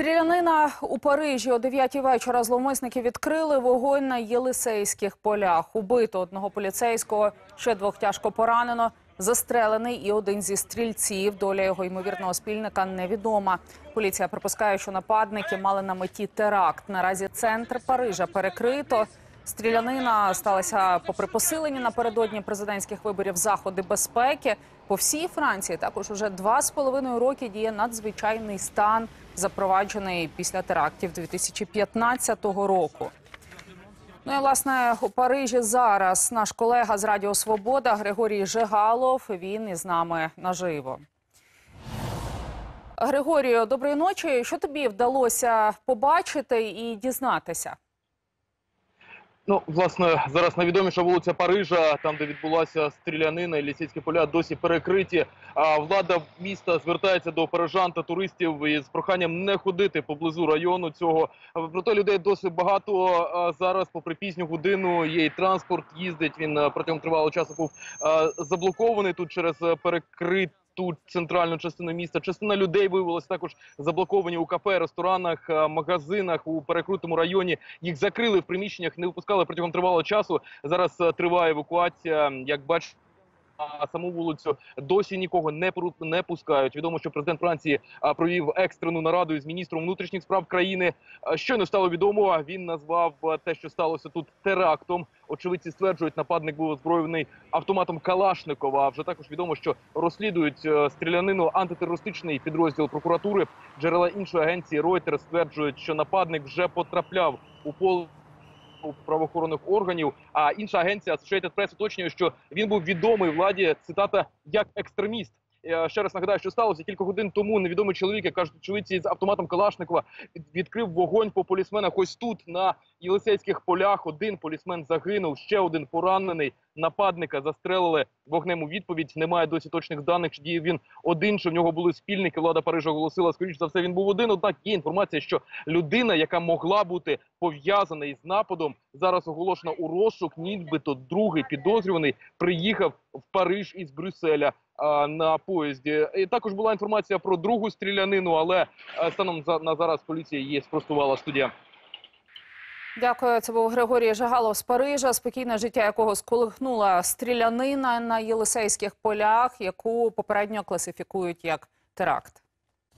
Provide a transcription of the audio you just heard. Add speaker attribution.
Speaker 1: Стрілянина у Парижі о 9 вечора зловмисники відкрили вогонь на Єлисейських полях. Убито одного поліцейського, ще двох тяжко поранено. Застрелений і один зі стрільців. Доля його ймовірного спільника невідома. Поліція припускає, що нападники мали на меті теракт. Наразі центр Парижа перекрито. Стрілянина сталася попри посилені напередодні президентських виборів заходи безпеки. По всій Франції також уже два з половиною роки діє надзвичайний стан, запроваджений після терактів 2015 року. Ну і власне у Парижі зараз наш колега з Радіо Свобода Григорій Жигалов. Він із нами наживо. Григорію, доброї ночі. Що тобі вдалося побачити і дізнатися?
Speaker 2: Ну, власне, зараз найвідоміша вулиця Парижа, там де відбулася стрілянина і лісійські поля, досі перекриті. А влада міста звертається до парижан та туристів із проханням не ходити поблизу району цього. Проте людей досить багато зараз, попри пізню годину, є і транспорт їздить. Він протягом тривалого часу був заблокований тут через перекрит. Тут центральну частину міста частина людей виявилася також заблоковані у кафе, ресторанах, магазинах у перекрутому районі. Їх закрили в приміщеннях, не випускали протягом тривалого часу. Зараз е, триває евакуація. Як бачите, саму вулицю досі нікого не не пускають. Відомо, що президент Франції провів екстрену нараду із міністром внутрішніх справ країни. Щойно стало відомо. Він назвав те, що сталося тут терактом. Очевидці стверджують, нападник був озброєний автоматом Калашникова. Вже також відомо, що розслідують стрілянину антитерористичний підрозділ прокуратури. Джерела іншої агенції Reuters стверджують, що нападник вже потрапляв у поле правоохоронних органів. А інша агенція Associated Press уточнює, що він був відомий владі цитата як екстреміст. Я ще раз нагадаю, що сталося кілька годин тому. Невідомий чоловік, як кажуть, очевидці з автоматом Калашникова відкрив вогонь по полісменах. Ось тут на Єлисейських полях один полісмен загинув, ще один поранений. Нападника застрелили вогнем у відповідь. Немає досі точних даних, чи діяв він один, чи в нього були спільники. Влада Парижа оголосила, скоріш за все, він був один. Однак є інформація, що людина, яка могла бути пов'язана із нападом, зараз оголошена у розшук. Нібито другий підозрюваний приїхав в Париж із Брюсселя на поїзді. І також була інформація про другу стрілянину, але станом за на зараз поліція її спростувала студія.
Speaker 1: Дякую. Це був Григорій Жагалов з Парижа, спокійне життя якого сколихнула стрілянина на Єлисейських полях, яку попередньо класифікують як теракт.